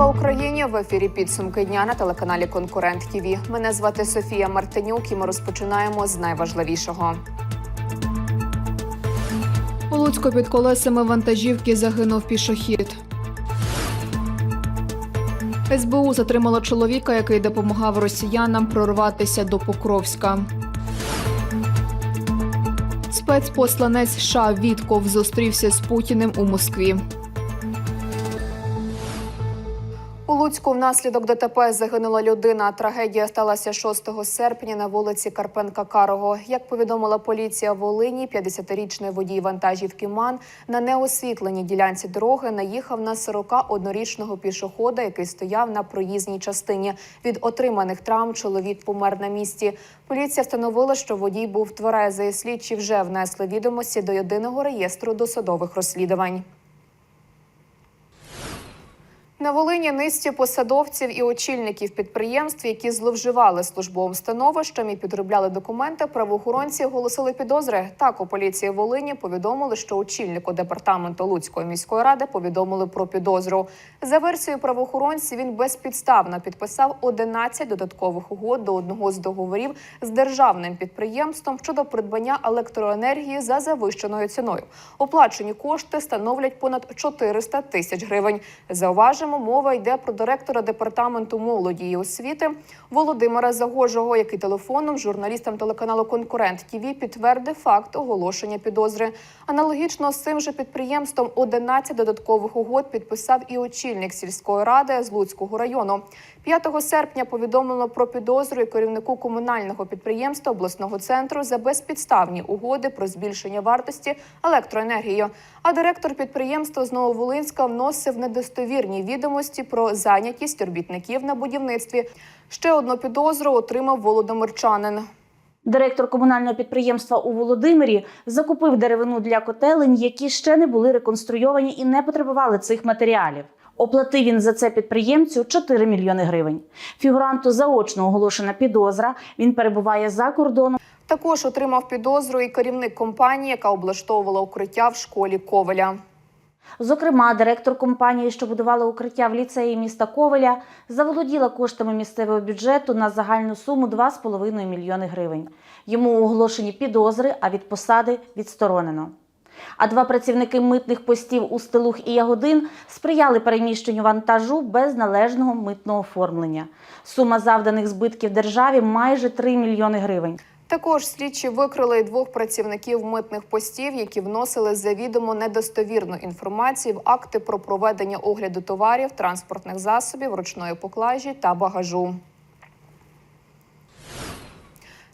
Слава Україні! В ефірі підсумки дня на телеканалі Конкурент ТІВІ. Мене звати Софія Мартинюк і ми розпочинаємо з найважливішого. У Луцьку під колесами вантажівки загинув пішохід. СБУ затримало чоловіка, який допомагав росіянам прорватися до Покровська. Спецпосланець США Вітков зустрівся з Путіним у Москві. Луцьку внаслідок ДТП загинула людина. Трагедія сталася 6 серпня на вулиці Карпенка Карого. Як повідомила поліція Волині, 50-річний водій вантажівки МАН на неосвітленій ділянці дороги наїхав на 41-річного пішохода, який стояв на проїзній частині. Від отриманих травм чоловік помер на місці. Поліція встановила, що водій був тверезий. Слідчі вже внесли відомості до єдиного реєстру досудових розслідувань. На Волині низці посадовців і очільників підприємств, які зловживали службовим становищем і підробляли документи, правоохоронці оголосили підозри. Так у поліції Волині повідомили, що очільнику департаменту Луцької міської ради повідомили про підозру. За версією правоохоронців, він безпідставно підписав 11 додаткових угод до одного з договорів з державним підприємством щодо придбання електроенергії за завищеною ціною. Оплачені кошти становлять понад 400 тисяч гривень. Зауважимо, мова йде про директора департаменту молоді і освіти Володимира Загожого, який телефоном журналістам телеканалу Конкурент ТІВІ підтвердив факт оголошення підозри. Аналогічно з цим же підприємством 11 додаткових угод підписав і очільник сільської ради з Луцького району. 5 серпня повідомлено про підозру і керівнику комунального підприємства обласного центру за безпідставні угоди про збільшення вартості електроенергії. А директор підприємства з Нововолинська вносив недостовірні відомості про зайнятість робітників на будівництві. Ще одну підозру отримав Володимирчанин. Директор комунального підприємства у Володимирі закупив деревину для котелень, які ще не були реконструйовані і не потребували цих матеріалів. Оплатив він за це підприємцю 4 мільйони гривень. Фігуранту заочно оголошена підозра. Він перебуває за кордоном. Також отримав підозру і керівник компанії, яка облаштовувала укриття в школі Ковеля. Зокрема, директор компанії, що будувала укриття в ліцеї міста Ковеля, заволоділа коштами місцевого бюджету на загальну суму 2,5 мільйони гривень. Йому оголошені підозри, а від посади відсторонено. А два працівники митних постів у Стелух і Ягодин сприяли переміщенню вантажу без належного митного оформлення. Сума завданих збитків державі майже 3 мільйони гривень. Також слідчі викрили й двох працівників митних постів, які вносили завідомо недостовірну інформацію в акти про проведення огляду товарів, транспортних засобів, ручної поклажі та багажу.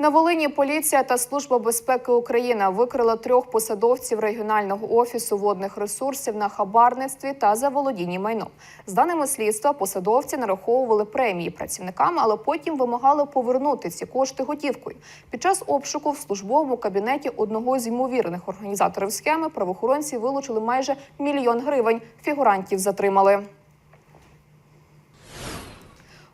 На Волині поліція та служба безпеки України викрила трьох посадовців регіонального офісу водних ресурсів на хабарництві та заволодінні майном. З даними слідства, посадовці нараховували премії працівникам, але потім вимагали повернути ці кошти готівкою. Під час обшуку в службовому кабінеті одного з ймовірних організаторів схеми правоохоронці вилучили майже мільйон гривень. Фігурантів затримали.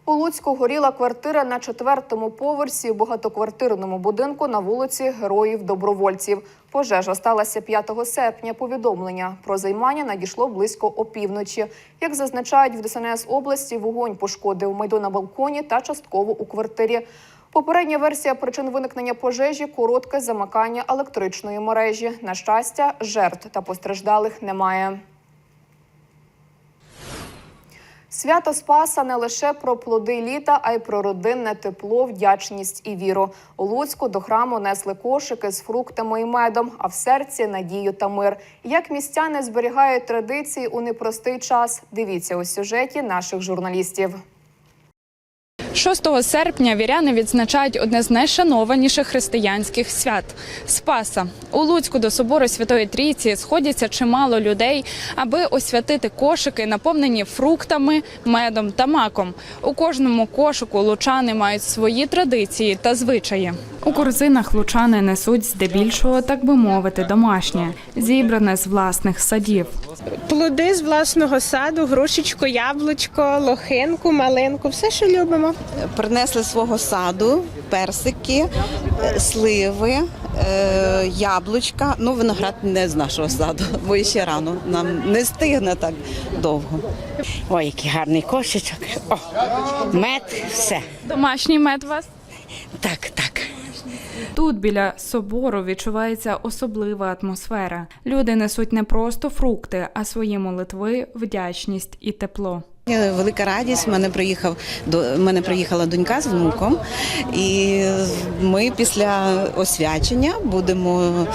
У Луцьку горіла квартира на четвертому поверсі у багатоквартирному будинку на вулиці Героїв Добровольців. Пожежа сталася 5 серпня. Повідомлення про займання надійшло близько опівночі. Як зазначають в ДСНС області, вогонь пошкодив майду на балконі та частково у квартирі. Попередня версія причин виникнення пожежі коротке замикання електричної мережі. На щастя, жертв та постраждалих немає. Свято Спаса не лише про плоди літа, а й про родинне тепло, вдячність і віру. У Луцьку до храму несли кошики з фруктами і медом, а в серці надію та мир. Як містяни зберігають традиції у непростий час? Дивіться у сюжеті наших журналістів. 6 серпня віряни відзначають одне з найшанованіших християнських свят Спаса. У Луцьку до собору Святої Трійці сходяться чимало людей, аби освятити кошики, наповнені фруктами, медом та маком. У кожному кошику лучани мають свої традиції та звичаї. У корзинах лучани несуть здебільшого, так би мовити, домашнє, зібране з власних садів. Плоди з власного саду, грушечку, яблучко, лохинку, малинку, все, що любимо. Принесли свого саду персики, е, сливи, е, яблучка. Ну, виноград не з нашого саду, бо ще рано. Нам не стигне так довго. Ой, який гарний кошечок. О, мед, все. Домашній мед у вас? Так, так. Тут біля собору відчувається особлива атмосфера. Люди несуть не просто фрукти, а свої молитви, вдячність і тепло. Е, Велика радість. Мене приїхав до мене приїхала донька з внуком, і ми після освячення будемо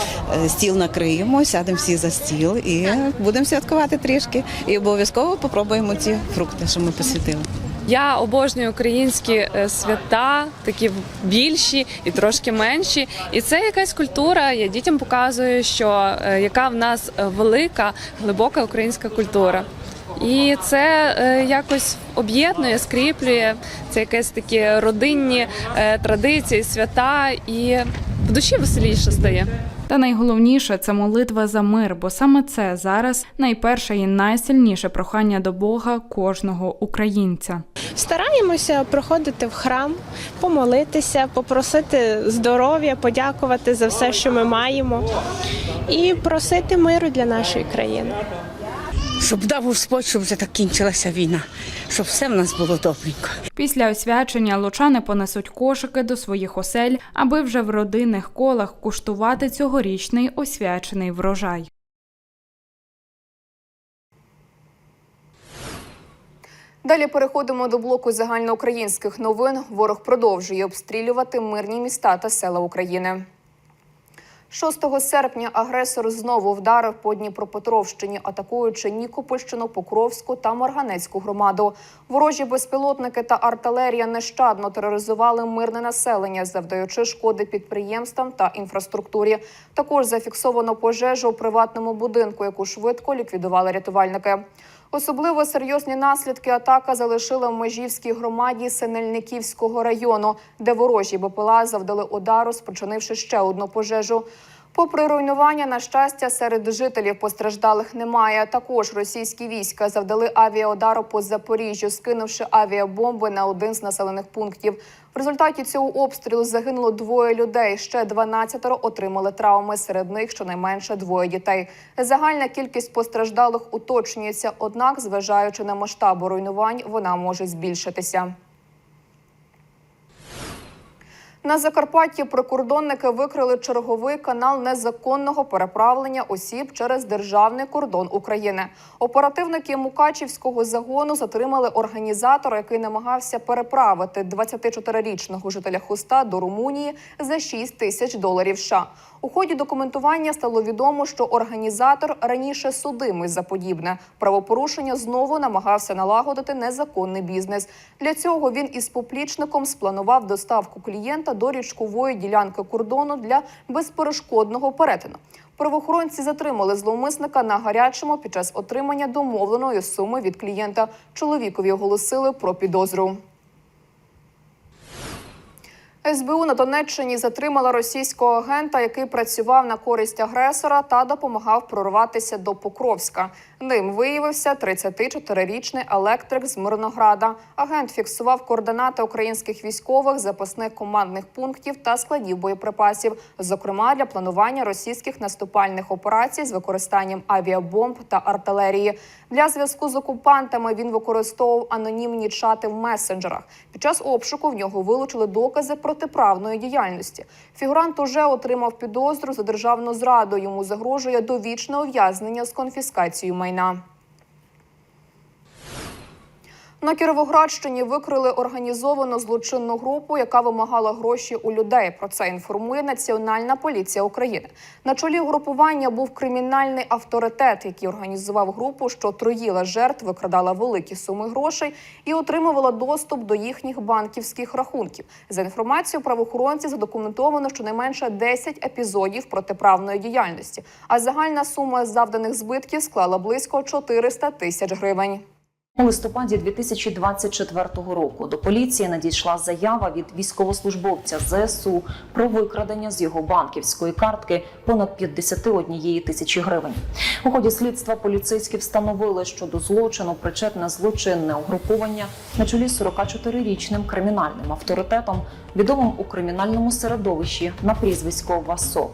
е, стіл накриємо, сядемо всі за стіл і будемо святкувати трішки. І обов'язково попробуємо ці фрукти, що ми посвятили. Я обожнюю українські е, свята, такі більші і трошки менші. І це якась культура. Я дітям показую, що яка в нас велика, глибока українська культура. І це е, якось об'єднує, скріплює. Це якесь такі родинні е, традиції, свята, і в душі веселіше стає. Та найголовніше це молитва за мир, бо саме це зараз найперше і найсильніше прохання до Бога кожного українця. Стараємося приходити в храм, помолитися, попросити здоров'я, подякувати за все, що ми маємо, і просити миру для нашої країни. Щоб дав Господь, щоб вже так кінчилася війна, щоб все в нас було добренько. Після освячення лучани понесуть кошики до своїх осель, аби вже в родинних колах куштувати цьогорічний освячений врожай. Далі переходимо до блоку загальноукраїнських новин. Ворог продовжує обстрілювати мирні міста та села України. 6 серпня агресор знову вдарив по Дніпропетровщині, атакуючи Нікопольщину, Покровську та Марганецьку громаду. Ворожі безпілотники та артилерія нещадно тероризували мирне населення, завдаючи шкоди підприємствам та інфраструктурі. Також зафіксовано пожежу у приватному будинку, яку швидко ліквідували рятувальники. Особливо серйозні наслідки атака залишила в Межівській громаді Синельниківського району, де ворожі БПЛА завдали удару, спричинивши ще одну пожежу. Попри руйнування, на щастя, серед жителів постраждалих немає. Також російські війська завдали авіаудару по Запоріжжю, скинувши авіабомби на один з населених пунктів. В результаті цього обстрілу загинуло двоє людей. Ще 12 отримали травми. Серед них щонайменше двоє дітей. Загальна кількість постраждалих уточнюється, однак, зважаючи на масштабу руйнувань, вона може збільшитися. На Закарпатті прикордонники викрили черговий канал незаконного переправлення осіб через державний кордон України. Оперативники Мукачівського загону затримали організатора, який намагався переправити 24-річного жителя Хуста до Румунії за 6 тисяч доларів. США. У ході документування стало відомо, що організатор раніше судимий за подібне правопорушення знову намагався налагодити незаконний бізнес. Для цього він із поплічником спланував доставку клієнта до річкової ділянки кордону для безперешкодного перетину. Правоохоронці затримали зловмисника на гарячому під час отримання домовленої суми від клієнта. Чоловікові оголосили про підозру. СБУ на Донеччині затримала російського агента, який працював на користь агресора та допомагав прорватися до Покровська. Ним виявився 34-річний електрик з Мирнограда. Агент фіксував координати українських військових, запасних командних пунктів та складів боєприпасів, зокрема для планування російських наступальних операцій з використанням авіабомб та артилерії. Для зв'язку з окупантами він використовував анонімні чати в месенджерах. Під час обшуку в нього вилучили докази протиправної діяльності. Фігурант уже отримав підозру за державну зраду. Йому загрожує довічне ув'язнення з конфіскацією майна. війна. На Кіровоградщині викрили організовану злочинну групу, яка вимагала гроші у людей. Про це інформує Національна поліція України. На чолі групування був кримінальний авторитет, який організував групу, що троїла жертв, викрадала великі суми грошей і отримувала доступ до їхніх банківських рахунків. За інформацією правоохоронців задокументовано щонайменше 10 епізодів протиправної діяльності. А загальна сума завданих збитків склала близько 400 тисяч гривень. У листопаді 2024 року до поліції надійшла заява від військовослужбовця ЗСУ про викрадення з його банківської картки понад 51 тисячі гривень. У ході слідства поліцейські встановили, що до злочину причетне злочинне угруповання на чолі з 44-річним кримінальним авторитетом, відомим у кримінальному середовищі на прізвисько Васо.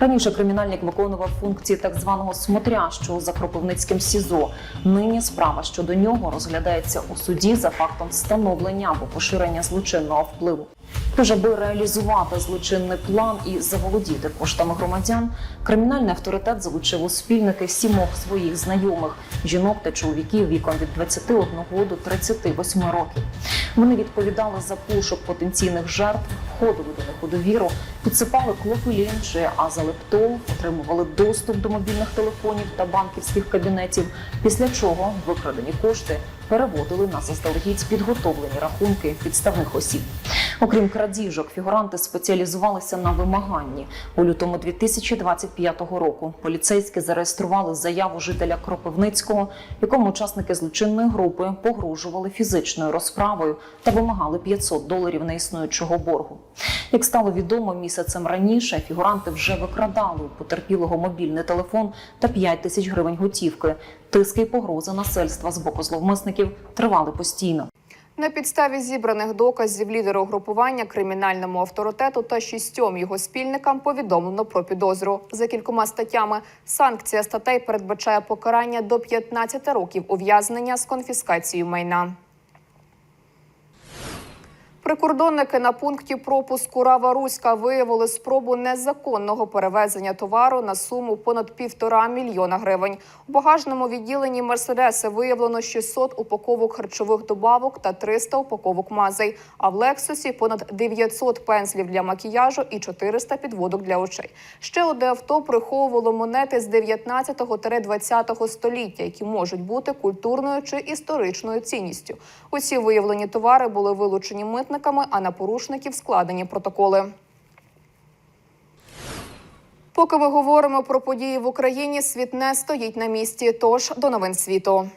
Раніше кримінальник виконував функції так званого смотрящого за Кропивницьким СІЗО. Нині справа щодо нього розглядається у суді за фактом встановлення або поширення злочинного впливу. Тож, аби реалізувати злочинний план і заволодіти коштами громадян, кримінальний авторитет залучив у спільники сімох своїх знайомих жінок та чоловіків віком від 21 до 38 років. Вони відповідали за пошук потенційних жертв, входили до них у довіру, підсипали клопи чи азалептол, отримували доступ до мобільних телефонів та банківських кабінетів. Після чого викрадені кошти переводили на заздалегідь підготовлені рахунки підставних осіб. Окрім крадіжок, фігуранти спеціалізувалися на вимаганні. У лютому 2025 року поліцейські зареєстрували заяву жителя Кропивницького, якому учасники злочинної групи погрожували фізичною розправою та вимагали 500 доларів неіснуючого боргу. Як стало відомо місяцем раніше, фігуранти вже викрадали у потерпілого мобільний телефон та 5 тисяч гривень готівки. Тиски і погрози насильства з боку зловмисників тривали постійно. На підставі зібраних доказів лідеру групування кримінальному авторитету та шістьом його спільникам повідомлено про підозру за кількома статтями. Санкція статей передбачає покарання до 15 років ув'язнення з конфіскацією майна. Прикордонники на пункті пропуску Рава Руська виявили спробу незаконного перевезення товару на суму понад півтора мільйона гривень. У багажному відділенні Мерседеси виявлено 600 упаковок харчових добавок та 300 упаковок мазей. А в Лексусі понад 900 пензлів для макіяжу і 400 підводок для очей. Ще одне авто приховувало монети з 19-20 століття, які можуть бути культурною чи історичною цінністю. Усі виявлені товари були вилучені митниками, а на порушників складені протоколи. Поки ми говоримо про події в Україні, світ не стоїть на місці. Тож до новин світу.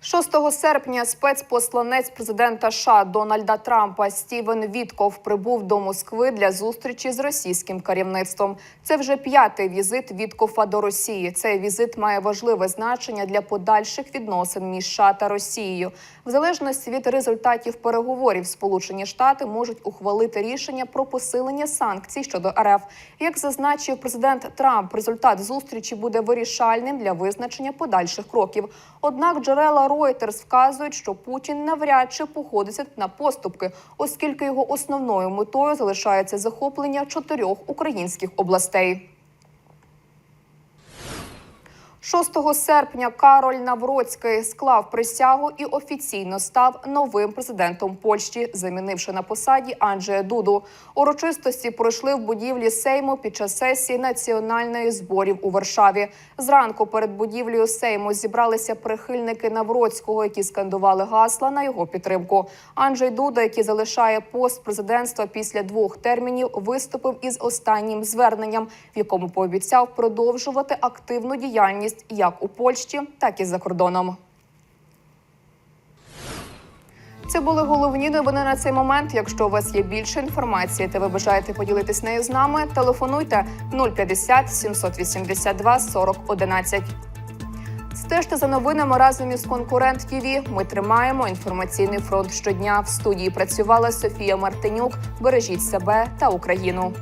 6 серпня спецпосланець президента США Дональда Трампа Стівен Вітков прибув до Москви для зустрічі з російським керівництвом. Це вже п'ятий візит Віткофа до Росії. Цей візит має важливе значення для подальших відносин між США та Росією. В залежності від результатів переговорів, Сполучені Штати можуть ухвалити рішення про посилення санкцій щодо РФ. Як зазначив президент Трамп, результат зустрічі буде вирішальним для визначення подальших кроків. Однак джерела Reuters вказують, що Путін навряд чи походить на поступки, оскільки його основною метою залишається захоплення чотирьох українських областей. 6 серпня Кароль Навроцький склав присягу і офіційно став новим президентом Польщі, замінивши на посаді Анджея Дуду. Урочистості пройшли в будівлі Сейму під час сесії національної зборів у Варшаві. Зранку перед будівлею Сейму зібралися прихильники Навроцького, які скандували гасла на його підтримку. Анджей Дуда, який залишає пост президентства після двох термінів, виступив із останнім зверненням, в якому пообіцяв продовжувати активну діяльність як у Польщі, так і за кордоном. Це були головні новини на цей момент. Якщо у вас є більше інформації та ви бажаєте поділитись нею з нами, телефонуйте 050 782 40 11. Стежте за новинами разом із конкурент ТІВІ. Ми тримаємо інформаційний фронт щодня. В студії працювала Софія Мартинюк. Бережіть себе та Україну.